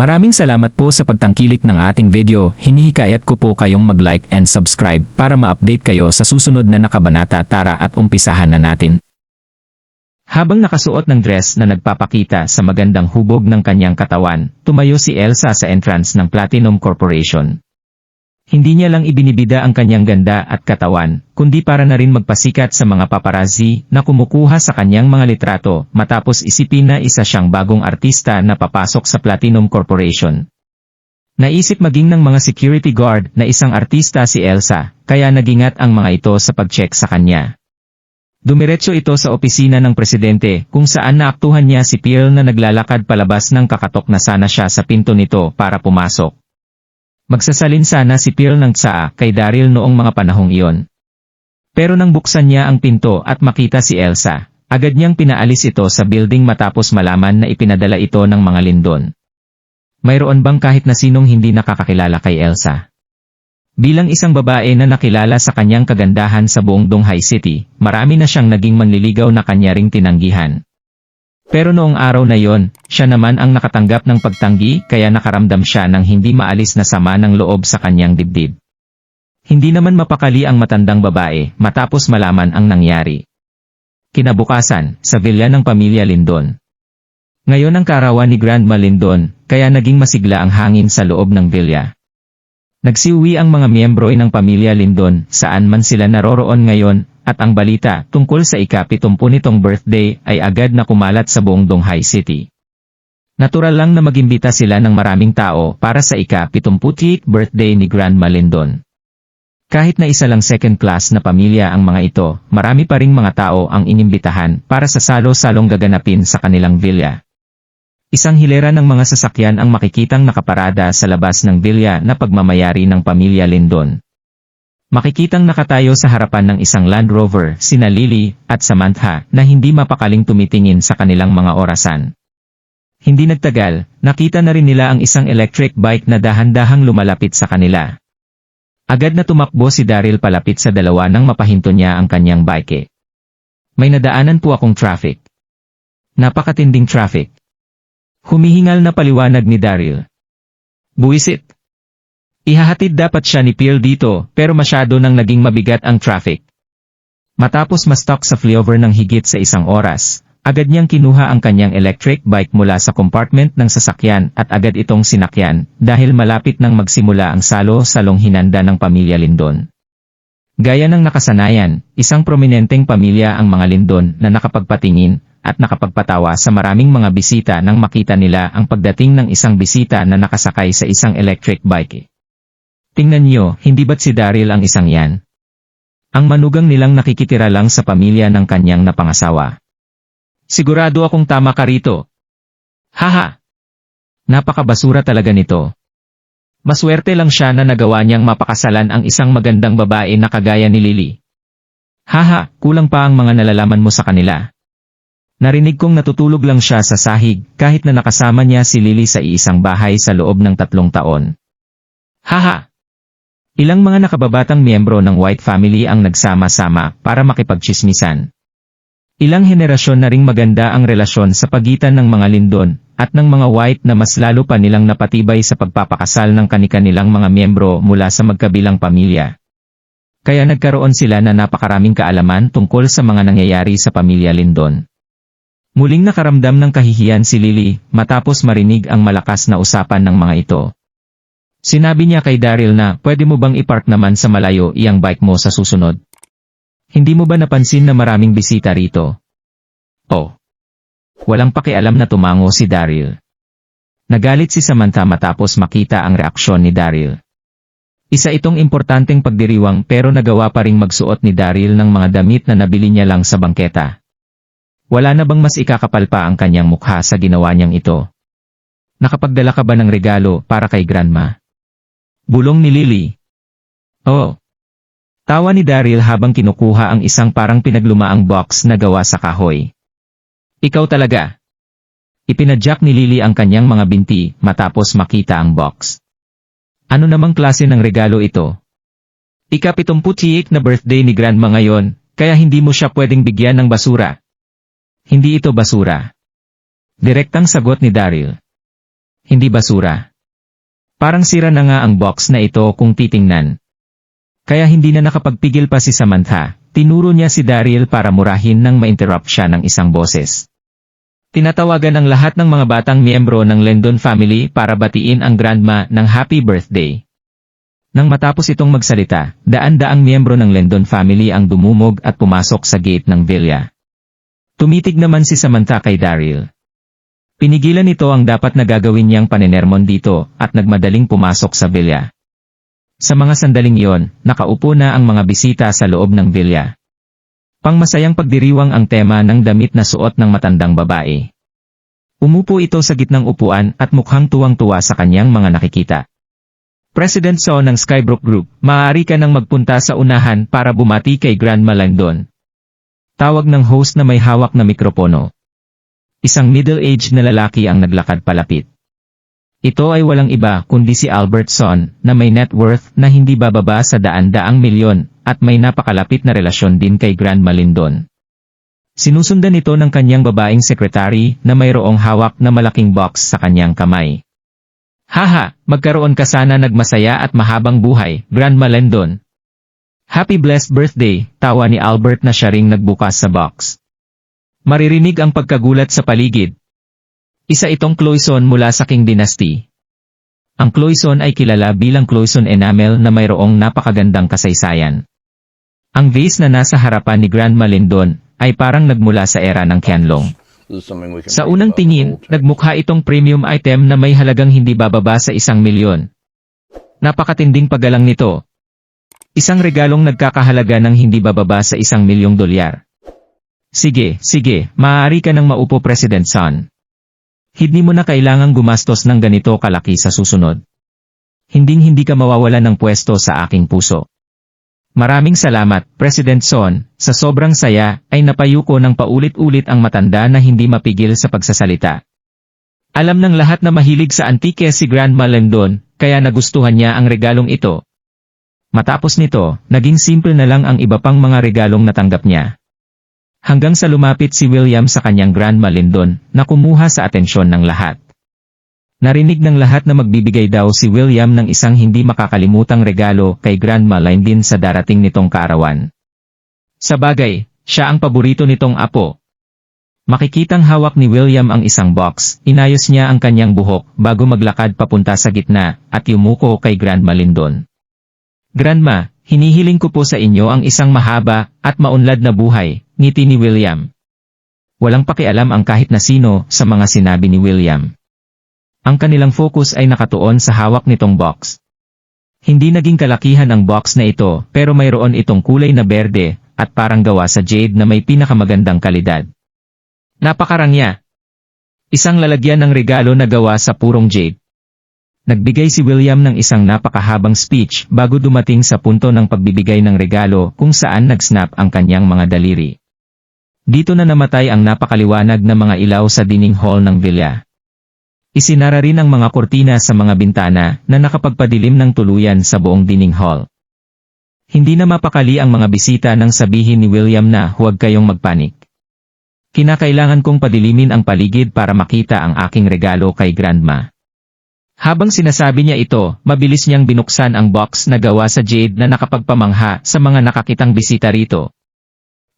Maraming salamat po sa pagtangkilik ng ating video. Hinihikayat ko po kayong mag-like and subscribe para ma-update kayo sa susunod na nakabanata tara at umpisahan na natin. Habang nakasuot ng dress na nagpapakita sa magandang hubog ng kanyang katawan, tumayo si Elsa sa entrance ng Platinum Corporation. Hindi niya lang ibinibida ang kanyang ganda at katawan, kundi para na rin magpasikat sa mga paparazzi na kumukuha sa kanyang mga litrato matapos isipin na isa siyang bagong artista na papasok sa Platinum Corporation. Naisip maging ng mga security guard na isang artista si Elsa, kaya nagingat ang mga ito sa pag-check sa kanya. Dumiretso ito sa opisina ng presidente kung saan naaktuhan niya si Pierre na naglalakad palabas ng kakatok na sana siya sa pinto nito para pumasok. Magsasalin sana si Pierre ng tsaa kay Daryl noong mga panahong iyon. Pero nang buksan niya ang pinto at makita si Elsa, agad niyang pinaalis ito sa building matapos malaman na ipinadala ito ng mga lindon. Mayroon bang kahit na sinong hindi nakakakilala kay Elsa? Bilang isang babae na nakilala sa kanyang kagandahan sa buong Donghai City, marami na siyang naging manliligaw na kanya ring tinanggihan. Pero noong araw na yon, siya naman ang nakatanggap ng pagtanggi kaya nakaramdam siya ng hindi maalis na sama ng loob sa kanyang dibdib. Hindi naman mapakali ang matandang babae matapos malaman ang nangyari. Kinabukasan, sa villa ng pamilya Lindon. Ngayon ang karawan ni Grandma Lindon, kaya naging masigla ang hangin sa loob ng villa. Nagsiuwi ang mga miyembro ng pamilya Lindon saan man sila naroroon ngayon at ang balita tungkol sa ika-pitumpu nitong birthday ay agad na kumalat sa buong Donghai City. Natural lang na magimbita sila ng maraming tao para sa ika-pitumputi birthday ni Grandma Lindon. Kahit na isa lang second class na pamilya ang mga ito, marami pa ring mga tao ang inimbitahan para sa salo-salong gaganapin sa kanilang villa. Isang hilera ng mga sasakyan ang makikitang nakaparada sa labas ng villa na pagmamayari ng pamilya Lindon. Makikitang nakatayo sa harapan ng isang Land Rover sina Lily at Samantha na hindi mapakaling tumitingin sa kanilang mga orasan. Hindi nagtagal, nakita na rin nila ang isang electric bike na dahan-dahang lumalapit sa kanila. Agad na tumakbo si Daryl palapit sa dalawa nang mapahinto niya ang kanyang bike. May nadaanan po akong traffic. Napakatinding traffic. Humihingal na paliwanag ni Daryl. Buwisit. Ihahatid dapat siya ni Pierre dito, pero masyado nang naging mabigat ang traffic. Matapos ma-stock sa flyover ng higit sa isang oras, agad niyang kinuha ang kanyang electric bike mula sa compartment ng sasakyan at agad itong sinakyan dahil malapit nang magsimula ang salo-salong hinanda ng pamilya Lindon. Gaya ng nakasanayan, isang prominenteng pamilya ang mga Lindon na nakapagpatingin at nakapagpatawa sa maraming mga bisita nang makita nila ang pagdating ng isang bisita na nakasakay sa isang electric bike. Tingnan niyo, hindi ba't si Daryl ang isang yan? Ang manugang nilang nakikitira lang sa pamilya ng kanyang napangasawa. Sigurado akong tama ka rito. Haha! Napakabasura talaga nito. Maswerte lang siya na nagawa niyang mapakasalan ang isang magandang babae na kagaya ni Lily. Haha, kulang pa ang mga nalalaman mo sa kanila. Narinig kong natutulog lang siya sa sahig kahit na nakasama niya si Lily sa iisang bahay sa loob ng tatlong taon. Haha! Ilang mga nakababatang miyembro ng White Family ang nagsama-sama para makipagchismisan. Ilang henerasyon na ring maganda ang relasyon sa pagitan ng mga Lindon at ng mga White na mas lalo pa nilang napatibay sa pagpapakasal ng kanikanilang mga miyembro mula sa magkabilang pamilya. Kaya nagkaroon sila na napakaraming kaalaman tungkol sa mga nangyayari sa pamilya Lindon. Muling nakaramdam ng kahihiyan si Lily matapos marinig ang malakas na usapan ng mga ito. Sinabi niya kay Daryl na pwede mo bang ipark naman sa malayo iyang bike mo sa susunod? Hindi mo ba napansin na maraming bisita rito? Oh. Walang pakialam na tumango si Daryl. Nagalit si Samantha matapos makita ang reaksyon ni Daryl. Isa itong importanteng pagdiriwang pero nagawa pa ring magsuot ni Daryl ng mga damit na nabili niya lang sa bangketa. Wala na bang mas ikakapal pa ang kanyang mukha sa ginawa niyang ito? Nakapagdala ka ba ng regalo para kay Grandma? Bulong ni Lily. Oh. Tawa ni Daryl habang kinukuha ang isang parang pinaglumaang box na gawa sa kahoy. Ikaw talaga. Ipinadyak ni Lily ang kanyang mga binti matapos makita ang box. Ano namang klase ng regalo ito? Ika-pitumputiik na birthday ni Grandma ngayon, kaya hindi mo siya pwedeng bigyan ng basura. Hindi ito basura. Direktang sagot ni Daryl. hindi basura. Parang sira na nga ang box na ito kung titingnan. Kaya hindi na nakapagpigil pa si Samantha, tinuro niya si Daryl para murahin nang ma-interrupt siya ng isang boses. Tinatawagan ang lahat ng mga batang miyembro ng Lendon family para batiin ang grandma ng happy birthday. Nang matapos itong magsalita, daan-daang miyembro ng Lendon family ang dumumog at pumasok sa gate ng villa. Tumitig naman si Samantha kay Daryl. Pinigilan nito ang dapat na gagawin niyang panenermon dito at nagmadaling pumasok sa villa. Sa mga sandaling iyon, nakaupo na ang mga bisita sa loob ng villa. Pangmasayang pagdiriwang ang tema ng damit na suot ng matandang babae. Umupo ito sa gitnang upuan at mukhang tuwang-tuwa sa kanyang mga nakikita. President So ng Skybrook Group, maaari ka nang magpunta sa unahan para bumati kay Grandma Langdon. Tawag ng host na may hawak na mikropono. Isang middle-aged na lalaki ang naglakad palapit. Ito ay walang iba kundi si Albert Son na may net worth na hindi bababa sa daan-daang milyon at may napakalapit na relasyon din kay Grandma Lindon. Sinusundan ito ng kanyang babaeng sekretary na mayroong hawak na malaking box sa kanyang kamay. Haha, magkaroon ka sana nagmasaya at mahabang buhay, Grandma Lindon. Happy blessed birthday, tawa ni Albert na siya ring nagbukas sa box. Maririnig ang pagkagulat sa paligid. Isa itong Cloison mula sa King Dynasty. Ang Cloison ay kilala bilang Cloison enamel na mayroong napakagandang kasaysayan. Ang vase na nasa harapan ni Grandma Lindon ay parang nagmula sa era ng Qianlong. Sa unang tingin, nagmukha itong premium item na may halagang hindi bababa sa isang milyon. Napakatinding paggalang nito. Isang regalong nagkakahalaga ng hindi bababa sa isang milyong dolyar. Sige, sige, maaari ka nang maupo President Son. Hindi mo na kailangang gumastos ng ganito kalaki sa susunod. Hinding-hindi ka mawawala ng pwesto sa aking puso. Maraming salamat, President Son, sa sobrang saya ay napayuko ng paulit-ulit ang matanda na hindi mapigil sa pagsasalita. Alam ng lahat na mahilig sa antike si Grandma Lendon, kaya nagustuhan niya ang regalong ito. Matapos nito, naging simple na lang ang iba pang mga regalong natanggap niya. Hanggang sa lumapit si William sa kanyang Grandma Lindon na kumuha sa atensyon ng lahat. Narinig ng lahat na magbibigay daw si William ng isang hindi makakalimutang regalo kay Grandma Lindin sa darating nitong kaarawan. Sa bagay, siya ang paborito nitong apo. Makikitang hawak ni William ang isang box, inayos niya ang kanyang buhok bago maglakad papunta sa gitna at yumuko kay Grandma Lindon. Grandma, hinihiling ko po sa inyo ang isang mahaba at maunlad na buhay, ngiti ni William. Walang pakialam ang kahit na sino sa mga sinabi ni William. Ang kanilang focus ay nakatuon sa hawak nitong box. Hindi naging kalakihan ang box na ito pero mayroon itong kulay na berde at parang gawa sa jade na may pinakamagandang kalidad. Napakarangya. Isang lalagyan ng regalo na gawa sa purong jade. Nagbigay si William ng isang napakahabang speech bago dumating sa punto ng pagbibigay ng regalo kung saan nagsnap ang kanyang mga daliri. Dito na namatay ang napakaliwanag na mga ilaw sa dining hall ng villa. Isinara rin ang mga kortina sa mga bintana na nakapagpadilim ng tuluyan sa buong dining hall. Hindi na mapakali ang mga bisita nang sabihin ni William na huwag kayong magpanik. Kinakailangan kong padilimin ang paligid para makita ang aking regalo kay Grandma. Habang sinasabi niya ito, mabilis niyang binuksan ang box na gawa sa jade na nakapagpamangha sa mga nakakitang bisita rito.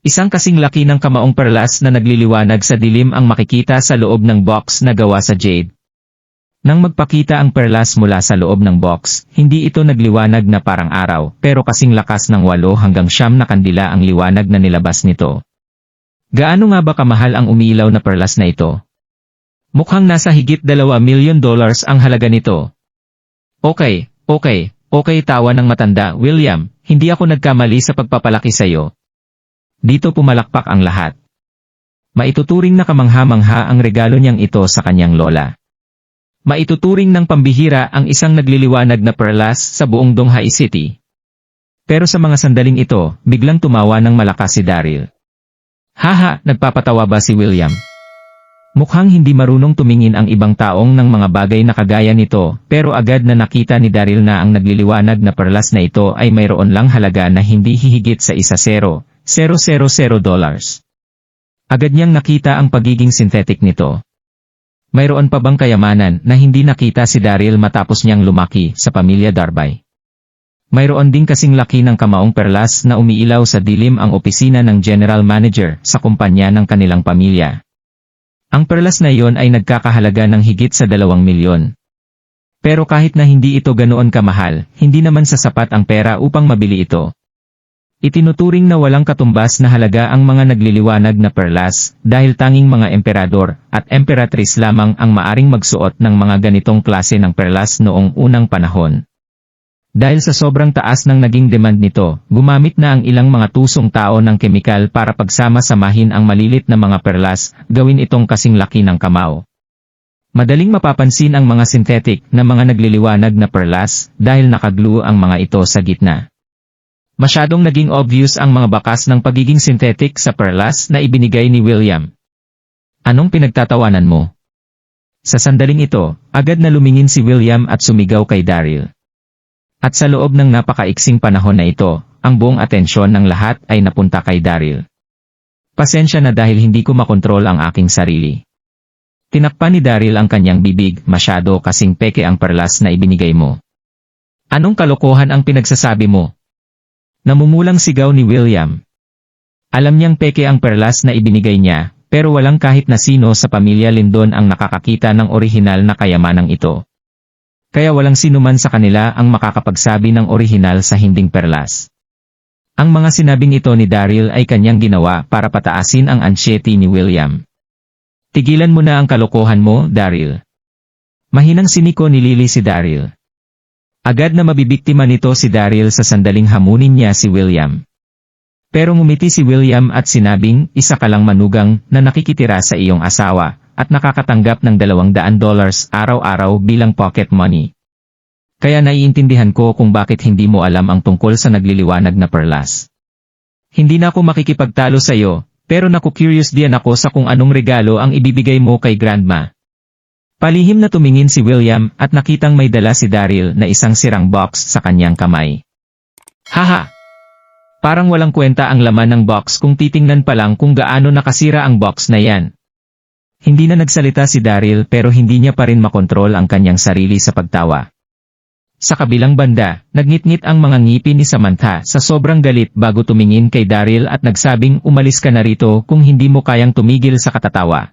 Isang kasing laki ng kamaong perlas na nagliliwanag sa dilim ang makikita sa loob ng box na gawa sa jade. Nang magpakita ang perlas mula sa loob ng box, hindi ito nagliwanag na parang araw, pero kasing lakas ng walo hanggang siyam na kandila ang liwanag na nilabas nito. Gaano nga ba kamahal ang umilaw na perlas na ito? Mukhang nasa higit dalawa milyon dollars ang halaga nito. Okay, okay, okay tawa ng matanda, William, hindi ako nagkamali sa pagpapalaki sa'yo. Dito pumalakpak ang lahat. Maituturing na kamangha-mangha ang regalo niyang ito sa kanyang lola. Maituturing ng pambihira ang isang nagliliwanag na perlas sa buong Donghai City. Pero sa mga sandaling ito, biglang tumawa ng malakas si Daryl. Haha, nagpapatawa ba si William? Mukhang hindi marunong tumingin ang ibang taong ng mga bagay na kagaya nito, pero agad na nakita ni Daryl na ang nagliliwanag na perlas na ito ay mayroon lang halaga na hindi hihigit sa isa zero, 000 dollars. Agad niyang nakita ang pagiging synthetic nito. Mayroon pa bang kayamanan na hindi nakita si Daryl matapos niyang lumaki sa pamilya Darbay? Mayroon din kasing laki ng kamaong perlas na umiilaw sa dilim ang opisina ng general manager sa kumpanya ng kanilang pamilya. Ang perlas na iyon ay nagkakahalaga ng higit sa dalawang milyon. Pero kahit na hindi ito ganoon kamahal, hindi naman sasapat ang pera upang mabili ito. Itinuturing na walang katumbas na halaga ang mga nagliliwanag na perlas dahil tanging mga emperador at emperatris lamang ang maaring magsuot ng mga ganitong klase ng perlas noong unang panahon. Dahil sa sobrang taas ng naging demand nito, gumamit na ang ilang mga tusong tao ng kemikal para pagsama-samahin ang malilit na mga perlas, gawin itong kasing laki ng kamao. Madaling mapapansin ang mga synthetic na mga nagliliwanag na perlas dahil nakaglue ang mga ito sa gitna. Masyadong naging obvious ang mga bakas ng pagiging synthetic sa perlas na ibinigay ni William. Anong pinagtatawanan mo? Sa sandaling ito, agad na lumingin si William at sumigaw kay Daryl. At sa loob ng napakaiksing panahon na ito, ang buong atensyon ng lahat ay napunta kay Daryl. Pasensya na dahil hindi ko makontrol ang aking sarili. Tinakpan ni Daryl ang kanyang bibig, masyado kasing peke ang perlas na ibinigay mo. Anong kalokohan ang pinagsasabi mo? Namumulang sigaw ni William. Alam niyang peke ang perlas na ibinigay niya, pero walang kahit na sino sa pamilya Lindon ang nakakakita ng orihinal na kayamanang ito. Kaya walang sinuman sa kanila ang makakapagsabi ng orihinal sa hinding perlas. Ang mga sinabing ito ni Daryl ay kanyang ginawa para pataasin ang ansyeti ni William. Tigilan mo na ang kalokohan mo, Daryl. Mahinang siniko ni Lily si Daryl. Agad na mabibiktima nito si Daryl sa sandaling hamunin niya si William. Pero ngumiti si William at sinabing, isa ka lang manugang na nakikitira sa iyong asawa, at nakakatanggap ng 200 dollars araw-araw bilang pocket money. Kaya naiintindihan ko kung bakit hindi mo alam ang tungkol sa nagliliwanag na perlas. Hindi na ako makikipagtalo sa iyo, pero naku-curious din ako sa kung anong regalo ang ibibigay mo kay Grandma. Palihim na tumingin si William at nakitang may dala si Daryl na isang sirang box sa kanyang kamay. Haha! Parang walang kwenta ang laman ng box kung titingnan pa lang kung gaano nakasira ang box na yan. Hindi na nagsalita si Daryl pero hindi niya pa rin makontrol ang kanyang sarili sa pagtawa. Sa kabilang banda, nagngit-ngit ang mga ngipin ni Samantha sa sobrang galit bago tumingin kay Daryl at nagsabing umalis ka na rito kung hindi mo kayang tumigil sa katatawa.